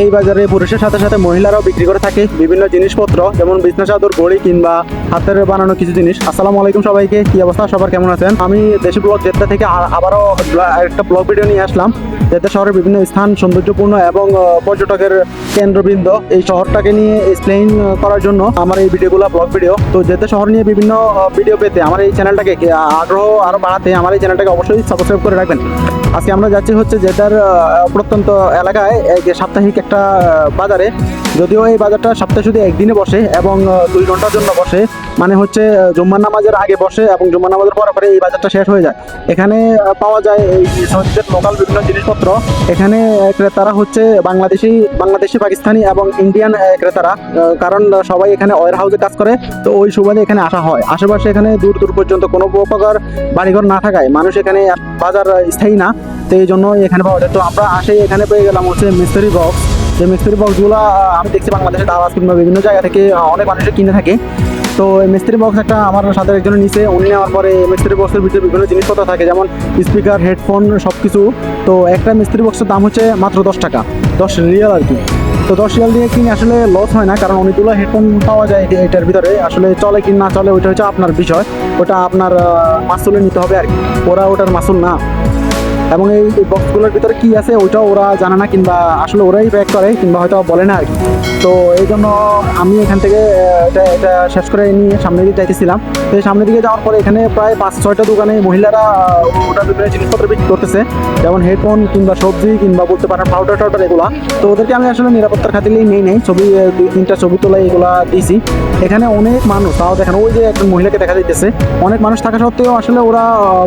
এই বাজারে পুরুষের সাথে সাথে মহিলারাও বিক্রি করে থাকে বিভিন্ন জিনিসপত্র, যেমন বিছনা চাদর বড়ি কিংবা হাতের বানানো কিছু জিনিস। আসসালামু আলাইকুম সবাইকে, কি অবস্থা? সবার কেমন আছেন? আমি দেশি ব্লগ জেদ্দা থেকে আবারও একটা ব্লগ ভিডিও নিয়ে আসলাম জেদ্দা শহরের বিভিন্ন স্থান সৌন্দর্যপূর্ণ এবং পর্যটকের কেন্দ্রবৃন্দ এই শহরটাকে নিয়ে এক্সপ্লেইন করার জন্য আমার এই ভিডিওগুলো, ব্লগ ভিডিও। তো জেদ্দা শহর নিয়ে বিভিন্ন ভিডিও পেতে আমার এই চ্যানেলটাকে আগ্রহ আরও বাড়াতে আমার এই চ্যানেলটাকে অবশ্যই সাবস্ক্রাইব করে রাখবেন। আজকে আমরা যাচ্ছি হচ্ছে জেদ্দার প্রত্যন্ত এলাকায় সাপ্তাহিক একটা বাজারে যদিও এই বাজারটা সপ্তাহে শুধু একদিনে বসে এবং দুই ঘণ্টার জন্য বসে। মানে হচ্ছে জুম্মার নামাজের আগে বসে এবং জুম্মার নামাজের পরে পরে এই বাজারটা শেষ হয়ে যায়। এখানে পাওয়া যায় এই সৌদিদের লোকাল বিভিন্ন জিনিসপত্র। এখানে ক্রেতারা হচ্ছে বাংলাদেশি বাংলাদেশি, পাকিস্তানি এবং ইন্ডিয়ান ক্রেতারা। কারণ সবাই এখানে ওয়ার হাউসে কাজ করে, তো ওই সুবাদে এখানে আসা হয়। আশেপাশে এখানে দূর দূর পর্যন্ত কোনো প্রকার বাড়িঘর না থাকায় মানুষ এখানে বাজার স্থায়ী না। তো এই জন্য এখানে পাওয়া যায়। তো আমরা আসে এখানে পেয়ে গেলাম হচ্ছে মিস্ত্রি বক্স যে মিস্ত্রি বক্সগুলো আমি দেখছি বাংলাদেশে দাওয়াজ কিংবা বিভিন্ন জায়গা থেকে অনেক মানুষের কিনে থাকে। তো মিস্ত্রি বক্স একটা আমার সাথে একজন নিচে উনি নেওয়ার পরে মিস্ত্রি বক্সের ভিতরে বিভিন্ন জিনিসপত্র থাকে, যেমন স্পিকার হেডফোন সব কিছু তো একটা মিস্ত্রি বক্সের দাম হচ্ছে মাত্র দশ টাকা, দশ রিয়াল আর কি। তো দশ রিয়াল দিয়ে কিনে আসলে লস হয় না, কারণ অনেকগুলো হেডফোন পাওয়া যায় এটি- এটার ভিতরে। আসলে চলে কি না চলে, ওইটা হচ্ছে আপনার বিষয়। ওটা আপনার মাসুলে নিতে হবে আর কি। ওরা ওটার মাসুল না। এবং এই বক্সগুলোর ভিতরে কি আছে ওইটাও ওরা জানে না কিংবা আসলে ওরাই ব্যাক করে কিংবা হয়তো বলে না আর কি। তো এই জন্য আমি এখান থেকে এটা এটা শেষ করে নিয়ে সামনের দিকে যাইতেছিলাম। তো সামনের দিকে যাওয়ার পরে এখানে প্রায় পাঁচ, ছয়টা দোকানে মহিলারা ওটা বিভিন্ন জিনিসপত্র বিক্রি করতেছে। যেমন হেডফোন কিংবা সবজি কিংবা বলতে পারেন পাউডার টাউডার এগুলা। তো ওদেরকে আমি আসলে নিরাপত্তার খাতিরেই নেই নেই। ছবি দুই, তিনটা ছবি তোলা এগুলা দিয়েছি। এখানে অনেক মানুষ, তাও দেখেন ওই যে একজন মহিলাকে দেখা যাইতেছে। অনেক মানুষ থাকা সত্ত্বেও আসলে ওরা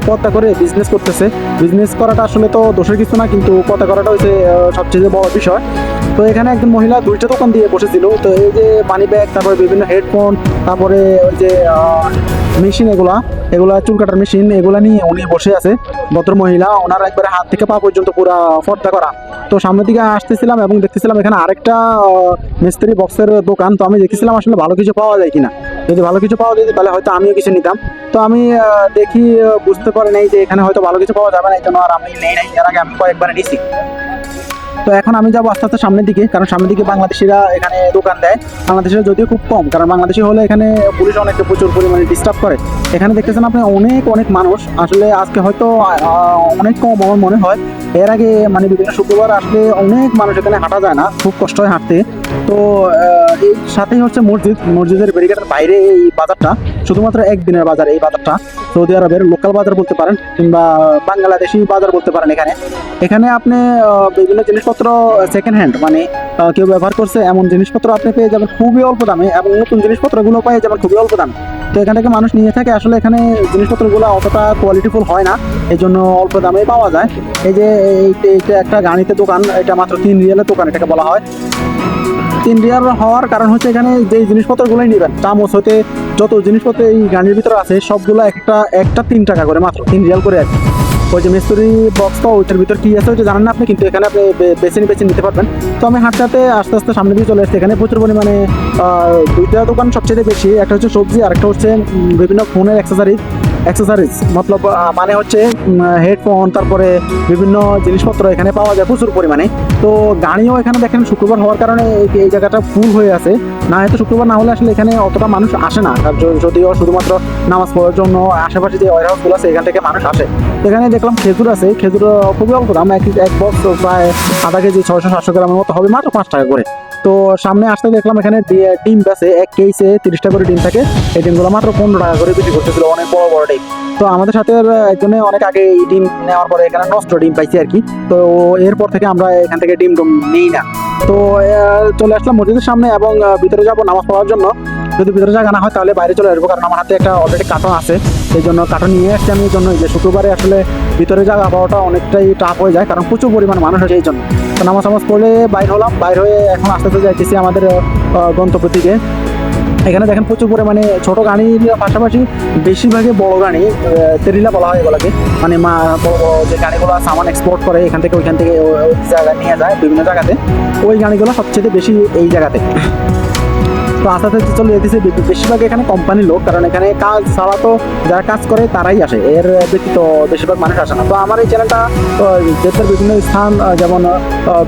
পদ্মা করে বিজনেস করতেছে। বিজনেস করাটা আসলে তো দোষের কিছু না, কিন্তু পদ্মা করাটা হচ্ছে সবচেয়ে বড় বিষয়। তো এখানে একজন মহিলা দুইটা দোকান দিয়ে বসেছিল। তো এই যে মানি ব্যাগ তারপরে বিভিন্ন হেডফোন তারপরে ওই যে মেশিন এগুলা এগুলা চুল কাটার মেশিন এগুলা নিয়ে উনি বসে আছে। ভদ্র মহিলা, ওনার একবারে হাত থেকে পা পর্যন্ত পুরা ফর্দা করা। তো সামনের দিকে আসতেছিলাম এবং দেখতেছিলাম এখানে আরেকটা মিস্ত্রি বক্সের দোকান। তো আমি দেখেছিলাম আসলে ভালো কিছু পাওয়া যায় কিনা। যদি ভালো কিছু পাওয়া যেত তাহলে হয়তো আমিও কিছু নিতাম। তো আমি দেখি বুঝতে পারি নাই যে এখানে হয়তো ভালো কিছু পাওয়া যাবে না, এই জন্য আর আমি নেই নাই। এর আগে আমি কয়েকবার নিছি। তো এখন আমি যাব আস্তে আস্তে সামনের দিকে, কারণ সামনের দিকে বাংলাদেশিরা এখানে দোকান দেয়। বাংলাদেশের যদিও খুব কম, কারণ বাংলাদেশি হলে এখানে পুলিশ অনেক প্রচুর পরিমাণে ডিস্টার্ব করে। এখানে দেখতেছেন আপনি অনেক অনেক মানুষ। আসলে আজকে হয়তো অনেক কম আমার মনে হয়। এর আগে মানে বিভিন্ন শুক্রবার আসলে অনেক মানুষ এখানে হাঁটা যায় না, খুব কষ্ট হয় হাঁটতে। তো এই সাথেই হচ্ছে মসজিদ। মসজিদের ব্যারিকেডের বাইরে এই বাজারটা। শুধুমাত্র একদিনের বাজার এই বাজারটা সৌদি আরবের লোকাল বাজার বলতে পারেন কিংবা বাংলাদেশি বাজার বলতে পারেন এখানে। এখানে আপনি বিভিন্ন জিনিসপত্র সেকেন্ড হ্যান্ড মানে কেউ ব্যবহার করছে, এমন জিনিসপত্র আপনি পেয়ে যাবেন খুবই অল্প দামে এবং নতুন জিনিসপত্রগুলো পেয়ে যাবেন খুবই অল্প দামে। তো এখান থেকে মানুষ নিয়ে থাকে, আসলে এখানে জিনিসপত্রগুলো অতটা কোয়ালিটিফুল হয় না এই জন্য অল্প দামে পাওয়া যায়। এই যে, এই- এইটা একটা গাড়িতে দোকান, এটা মাত্র তিন রিয়ালের দোকান এটাকে বলা হয়। তিন রিয়াল হওয়ার কারণ হচ্ছে এখানে যে জিনিসপত্রগুলোই নেবেন, চামচ হতে যত জিনিসপত্র এই গাড়ির ভিতরে আছে, সবগুলো একটা একটা তিন টাকা করে মাত্র, তিন রিয়াল করে আছে ওই যে মিস্ত্রি বক্সটা ওইটার ভিতর কী আছে ওইটা জানেন না আপনি, কিন্তু এখানে আপনি বেছে নিয়ে, বেছে নিতে পারবেন। তো আমি হাঁটতে আস্তে আস্তে সামনে দিয়ে চলে এসেছি এখানে প্রচুর পরিমাণে দুইটা দোকান সবচেয়ে বেশি, একটা হচ্ছে সবজি আর একটা হচ্ছে বিভিন্ন ফোনের অ্যাক্সেসারিজ অ্যাক্সেসারিজ মতলব মানে হচ্ছে হেডফোন তারপরে বিভিন্ন জিনিসপত্র এখানে পাওয়া যায় প্রচুর পরিমাণে। তো গাড়িও এখানে দেখেন শুক্রবার হওয়ার কারণে এই- জায়গাটা ফুল হয়ে আছে। না হয়তো শুক্রবার, না হলে আসলে এখানে অতটা মানুষ আসে না। যদিও শুধুমাত্র নামাজ পড়ার জন্য আশেপাশে যে ওয়ার হাউসগুলো আছে, এখান থেকে মানুষ আসে। এখানে দেখলাম খেজুর আছে। খেজুর খুবই অল্প দাম, এক বক্স প্রায় আধা কেজি ছয়শো সাতশো গ্রামের মতো হবে, মাত্র পাঁচ টাকা করে। তো সামনে আসতে দেখলাম এখানে ডিম বেছে এক কেসে তিরিশটা করে ডিম থাকে। এই ডিমগুলো মাত্র পনেরো টাকা করে বিক্রি করতেছিল, অনেক বড় বড় ডিম। তো আমাদের সাথে একজনে অনেক আগে এই ডিম নেওয়ার পরে এখানে নষ্ট ডিম পাইছি আর কি। তো এরপর থেকে আমরা এখান থেকে ডিম টুম নিই না। তো চলে আসলাম মসজিদের সামনে এবং ভিতরে যাব নামাজ পড়ার জন্য। যদি ভিতরে জায়গা না হয় তাহলে বাইরে চলে আসব, কারণ আমার হাতে একটা অলরেডি কার্টন আছে। সেই জন্য কার্টন নিয়ে আসছি আমি। এই জন্য যে শুক্রবারে আসলে ভিতরে জায়গা পাওয়াটা অনেকটাই টাফ হয়ে যায়, কারণ প্রচুর পরিমাণ মানুষ আছে এই জন্য। তো নামাজ নামাজ পড়লে বাইর হলাম, বাইর হয়ে এখন আস্তে আস্তে যাইতেছি আমাদের গন্তব্য দিকে। এখানে দেখেন প্রচুর পরিমাণে ছোট গাড়ির পাশাপাশি বেশিরভাগই বড় গাড়ি তেরিলা বলা হয় এগুলোকে। মানে মা, বড় বড় যে গাড়িগুলো সামান এক্সপোর্ট করে, এখান থেকে ওইখান থেকে ওই জায়গায় নিয়ে যায় বিভিন্ন জায়গাতে। ওই গাড়িগুলো সবচেয়ে বেশি এই জায়গাতে। তো আস্তে আস্তে চলে যেতেছে। বেশিরভাগ এখানে কোম্পানির লোক কারণ এখানে কাজ ছাড়া তো যারা কাজ করে তারাই আসে। এর ব্যতীত বেশিরভাগ মানুষ আসে না। তো আমার এই চ্যানেলটা জেদ্দার বিভিন্ন স্থান যেমন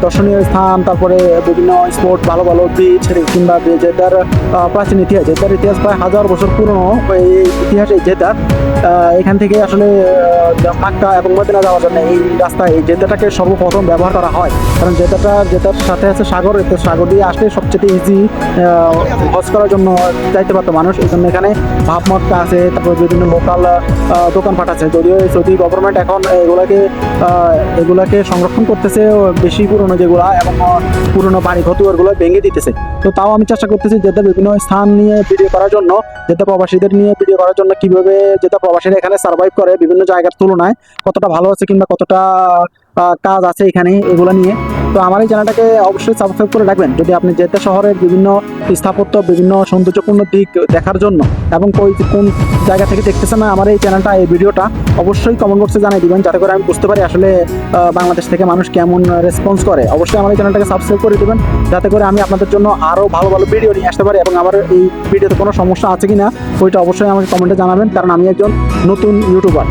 দর্শনীয় স্থান তারপরে বিভিন্ন স্পোর্ট ভালো ভালো বিচ কিংবা যে- জেদ্দার আহ, প্রাচীন ইতিহাস জেদ্দার ইতিহাস প্রায় হাজার বছর পুরনো এই ইতিহাস এই আহ, এখান থেকে আসলে মাক্কা এবং মদিনা যাওয়ার জন্য এই রাস্তায় এই জেদ্দাটাকে সর্বপ্রথম ব্যবহার করা হয়। কারণ জেদ্দাটা জেদ্দার সাথে আছে সাগর সাগর দিয়ে আসলে সবচেয়ে ইজি হজ করার জন্য চাইতে পারতো মানুষ। এই জন্য এখানে ভাব মক্কা আছে, তারপর বিভিন্ন লোকাল দোকানপাট আছে। যদিও সৌদি গভর্নমেন্ট এখন এগুলাকে এগুলাকে সংরক্ষণ করতেছে বেশি পুরনো যেগুলা এবং পুরনো বাড়ি ঘতুয়ারগুলো ভেঙে দিতেছে। তো তাও আমি চেষ্টা করতেছি যেটা বিভিন্ন স্থান নিয়ে ভিডিও করার জন্য যেটা প্রবাসীদের নিয়ে ভিডিও করার জন্য কীভাবে যেটা প্রবাসীরা এখানে সার্ভাইভ করে বিভিন্ন জায়গার তুলনায়, কতটা ভালো আছে কিংবা কতটা কাজ আছে এখানে এগুলো নিয়ে। তো আমার এই চ্যানেলটাকে অবশ্যই সাবস্ক্রাইব করে রাখবেন। যদি আপনি যেতে শহরের বিভিন্ন স্থাপত্য, বিভিন্ন সৌন্দর্যপূর্ণ দিক দেখার জন্য এবং কোন জায়গা থেকে দেখতেছেন না আমার এই চ্যানেলটা, এই ভিডিওটা, অবশ্যই কমেন্ট বক্সে জানিয়ে দিবেন যাতে করে আমি বুঝতে পারি আসলে বাংলাদেশ থেকে মানুষ কেমন রেসপন্স করে। অবশ্যই আমার এই চ্যানেলটাকে সাবস্ক্রাইব করে দেবেন যাতে করে আমি আপনাদের জন্য আরও ভালো ভালো ভিডিও নিয়ে আসতে পারি এবং আমার এই ভিডিওতে কোনো সমস্যা আছে কি না ওইটা অবশ্যই আমাকে কমেন্টে জানাবেন, কারণ আমি একজন নতুন ইউটিউবার